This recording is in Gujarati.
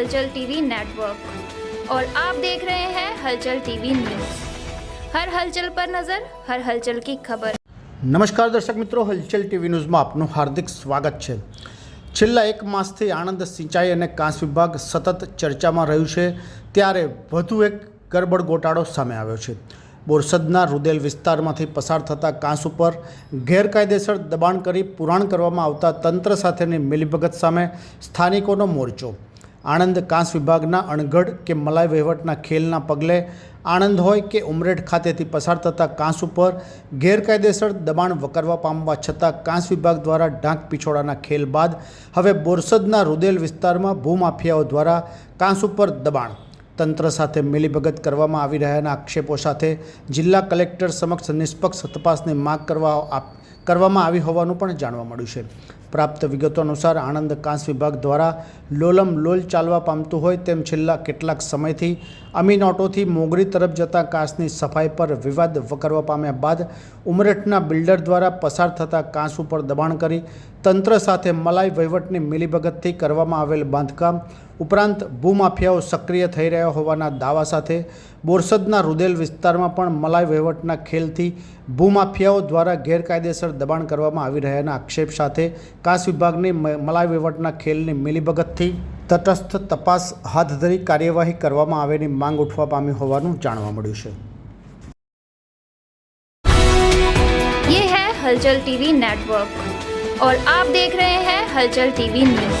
हलचल टीवी नेटवर्क और आप देख रहे हैं हलचल टीवी न्यूज हर हलचल पर नजर हर हलचल की खबर નમસ્કાર દર્શક મિત્રો હલચલ ટીવી ન્યૂઝમાં આપનું હાર્દિક સ્વાગત છે છેલ્લા એક માસથી આણંદ સિંચાઈ અને કાંસ વિભાગ સતત ચર્ચામાં રહ્યું છે ત્યારે વધુ એક ગરબડ ગોટાળો સામે આવ્યો છે બોરસદના રુદેલ વિસ્તારમાંથી પસાર થતા કાંસ ઉપર ગેરકાયદેસર દબાણ કરી પુરાણ કરવામાં આવતા તંત્ર સાથેની મિલીભગત સામે સ્થાનિકોનો મોરચો આણંદ કાંસ વિભાગના અણઘડ કે મલાઈ વહીવટના ખેલના પગલે આણંદ હોય કે ઉમરેઠ ખાતેથી પસાર થતા કાંસ ઉપર ગેરકાયદેસર દબાણ વકરવા પામવા છતાં કાંસ વિભાગ દ્વારા ઢાંક પિછોડાના ખેલ બાદ હવે બોરસદના રૂદેલ વિસ્તારમાં ભૂમાફિયાઓ દ્વારા કાંસ ઉપર દબાણ તંત્ર સાથે મિલીભગત કરવામાં આવી રહ્યાના આક્ષેપો સાથે જિલ્લા કલેક્ટર સમક્ષ નિષ્પક્ષ તપાસની માગ કરવા કરવામાં આવી હોવાનું પણ જાણવા મળ્યું છે. પ્રાપ્ત વિગતો અનુસાર આણંદ કાંસ વિભાગ દ્વારા લોલમ લોલ ચાલવા પામતું હોય તેમ છેલ્લા કેટલાક સમયથી અમીન ઓટોથી મોગરી તરફ જતા કાંસની સફાઈ પર વિવાદ વકરવા પામ્યા બાદ ઉમરેઠના બિલ્ડર દ્વારા પસાર થતા કાંસ ઉપર દબાણ કરી તંત્ર સાથે મલાઈ વહીવટની મિલીભગતથી કરવામાં આવેલ બાંધકામ ઉપરાંત ભૂમાફિયાઓ સક્રિય થઈ રહ્યા હોવાના દાવા સાથે બોરસદના રુદેલ વિસ્તારમાં પણ મલાઈ વહીવટના ખેલથી ભૂમાફિયાઓ દ્વારા ગેરકાયદેસર દબાણ કરવામાં આવી રહ્યાના આક્ષેપ સાથે કાંસ વિભાગની મ- મલાઈ વહીવટના ખેલની મિલીભગતથી તટસ્થ તપાસ હાથ ધરી કાર્યવાહી કરવામાં આવેની માંગ ઉઠવા પામી હોવાનું જાણવા મળ્યું છે ये है हलचल टीवी नेटवर्क और आप देख रहे हैं हलचल टीवी न्यूज